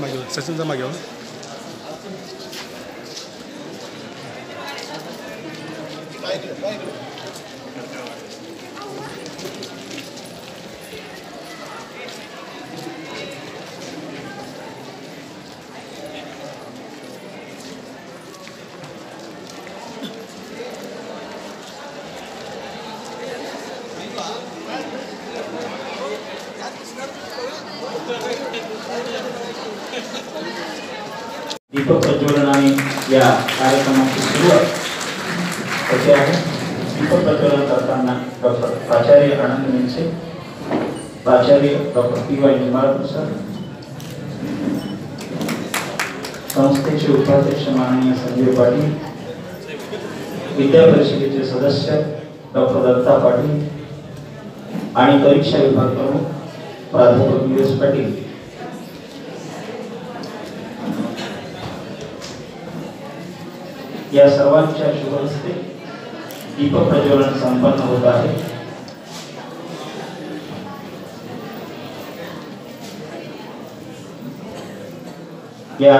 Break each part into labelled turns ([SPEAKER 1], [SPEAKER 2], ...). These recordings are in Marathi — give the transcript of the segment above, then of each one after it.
[SPEAKER 1] मागे सचिनचा मागे हो
[SPEAKER 2] दीपक प्रज्वलनाने या कार्यक्रमाची सुरुवात कशी आहे? दीपक प्रज्वलन करताना डॉक्टर प्राचार्य आनंद मिनसे प्राचार्य doctor P Y Nimbalkar sir संस्थेचे उपाध्यक्ष माननीय संजय पाटील विद्या परिषदेचे सदस्य डॉक्टर दत्ता पाटील आणि परीक्षा विभाग प्रमुख प्राध्यापक यू एस पाटील. या सर्वांच्या शुभ हस्ते दीप प्रज्वलन संपन्न होत आहे. या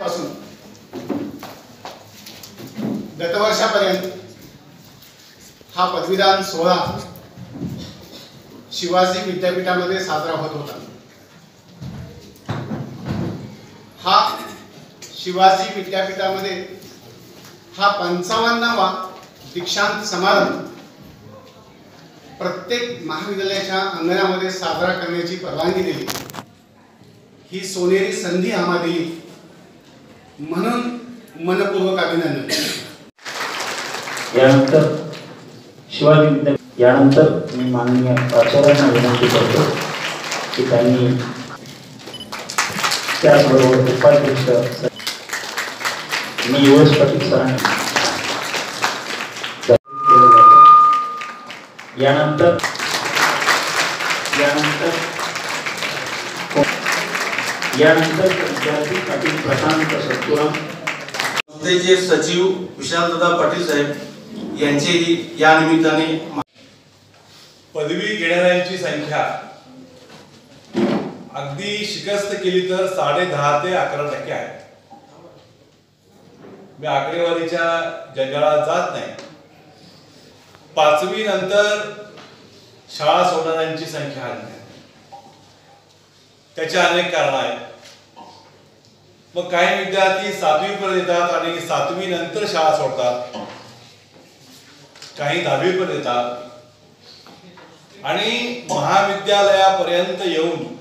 [SPEAKER 3] पासून गतवर्षापर्यंत हा पदवीदान सोहळा शिवाजी विद्यापीठामध्ये साजरा होत होता. हा शिवाजी विद्यापीठामध्ये हा पंचावन्नावा दीक्षांत समारंभ प्रत्येक महाविद्यालयाच्या अंगणामध्ये साजरा करण्याची परवानगी दिली. ही सोनेरी संधी आम्हा दिली. म्हणून मनपूर्वक अभिनंदन.
[SPEAKER 2] यानंतर शिवाजी विद्या यानंतर मी माननीय प्राचार्यांना विनंती करतो की त्यांनी त्याचबरोबर उपाध्यक्ष मी यू एस पाटील सरांनी. यानंतर यानंतर यानंतर विद्यार्थी पाटील प्रशांत सत्तुराम
[SPEAKER 4] संस्थेचे सचिव विशालदादा पाटील साहेब यांचेही या निमित्ताने
[SPEAKER 5] पदवी घेणाऱ्यांची संख्या अगदी शिकस्त केली तर साडे दहा ते अकरा टक्के आहे मी आकडेवारीच्या जंजाळात जात नाही. पाचवी नंतर शाळा सोडणाऱ्यांची संख्या आली त्याचे अनेक कारण आहेत. मग काही विद्यार्थी सातवी पर्यंत येतात आणि सातवी नंतर शाळा सोडतात. काही दहावी पर्यंत येतात. आणि महाविद्यालयापर्यंत येऊन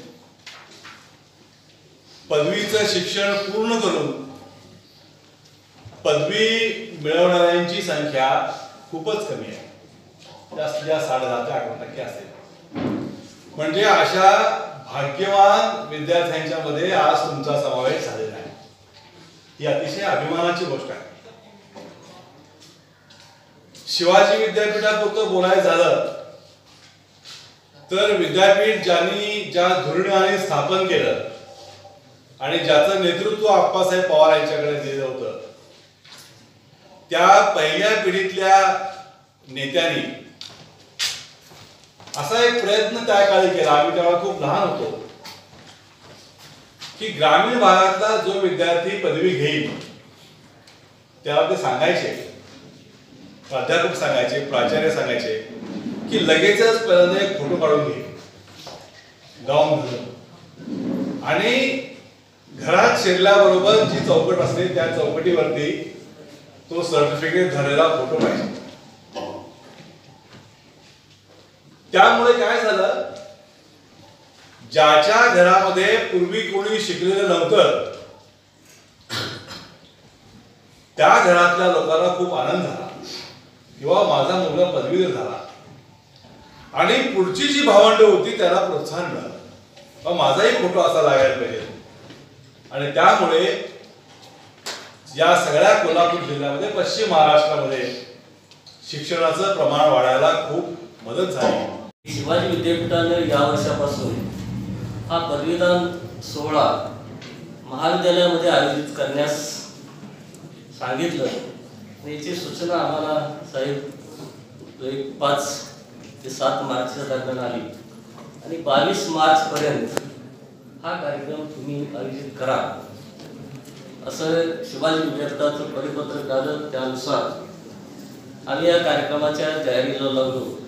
[SPEAKER 5] पदवीचं शिक्षण पूर्ण करून पदवी मिळवणाऱ्यांची संख्या खूपच कमी आहे. जास्तीत जास्त साडे दहा ते अकरा टक्के असेल. म्हणजे अशा भाग्यवान विद्यार्थ्यांच्या मध्ये आज तुमचा समावेश झालेला आहे. ही अतिशय अभिमानाची गोष्ट आहे. शिवाजी विद्यापीठापुरतं बोलायचं झालं तर विद्यापीठ ज्यांनी ज्या धोरणाने स्थापन केलं आणि ज्याचं नेतृत्व आप्पासाहेब पवार यांच्याकडे दिलं होतं त्या पहिल्या पिढीतल्या नेत्यांनी असा एक प्रयत्न त्या काळी केला. आम्ही तेव्हा खूप लहान होतो. की ग्रामीण भागातला जो विद्यार्थी पदवी घेईल त्याला ते सांगायचे. प्राध्यापक सांगायचे प्राचार्य सांगायचे की लगेचच पहिल्यांदा एक फोटो काढून घे. गाऊन आणि घरात शिरल्याबरोबर जी चौकट असते त्या चौकटीवरती तो सर्टिफिकेट झालेला फोटो पाहिजे. त्यामुळे काय झालं? ज्याच्या घरामध्ये पूर्वी कोणी शिकलेलं नव्हतं त्या घरातल्या लोकांना खूप आनंद झाला. किंवा माझा मुलगा पदवीधर झाला. आणि पुढची जी भावंड होती त्याला प्रोत्साहन मिळालं. माझाही फोटो असा लागायला पाहिजे. आणि त्यामुळे या सगळ्या कोल्हापूर जिल्ह्यामध्ये पश्चिम महाराष्ट्रामध्ये शिक्षणाचं प्रमाण वाढायला खूप मदत झाली.
[SPEAKER 6] शिवाजी विद्यापीठानं या वर्षापासून हा पदवीदान सोहळा महाविद्यालयामध्ये आयोजित करण्यास सांगितलं. आणि याची सूचना आम्हाला साहेब एक पाच ते सात मार्चच्या दरम्यान आली. आणि बावीस मार्चपर्यंत हा कार्यक्रम तुम्ही आयोजित करा. असं शिवाजी विद्यापीठाचं परिपत्रक आलं त्यानुसार आम्ही या कार्यक्रमाच्या तयारीला लागलो.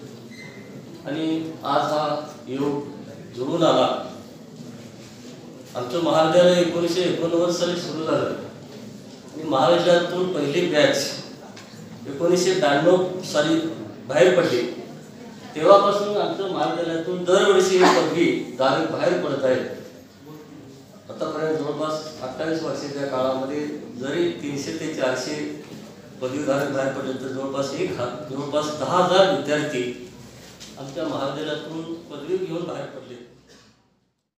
[SPEAKER 6] आणि आज हा योग जुळून आला. आमचं महाविद्यालय एकोणीसशे एकोणनव्वद साली सुरू झालं. आणि महाराष्ट्रातून पहिली बॅच एकोणीसशे ब्याण्णव साली बाहेर पडली. तेव्हापासून आमचं महाविद्यालयातून दरवर्षी ही पदवी धारक बाहेर पडत आहेत. आतापर्यंत जवळपास अठ्ठावीस वर्षाच्या काळामध्ये जरी तीनशे ते चारशे पदवीधारक बाहेर पडले तर जवळपास एक हा जवळपास दहा हजार विद्यार्थी आमच्या महाविद्यालयातून पदवी घेऊन बाहेर पडले.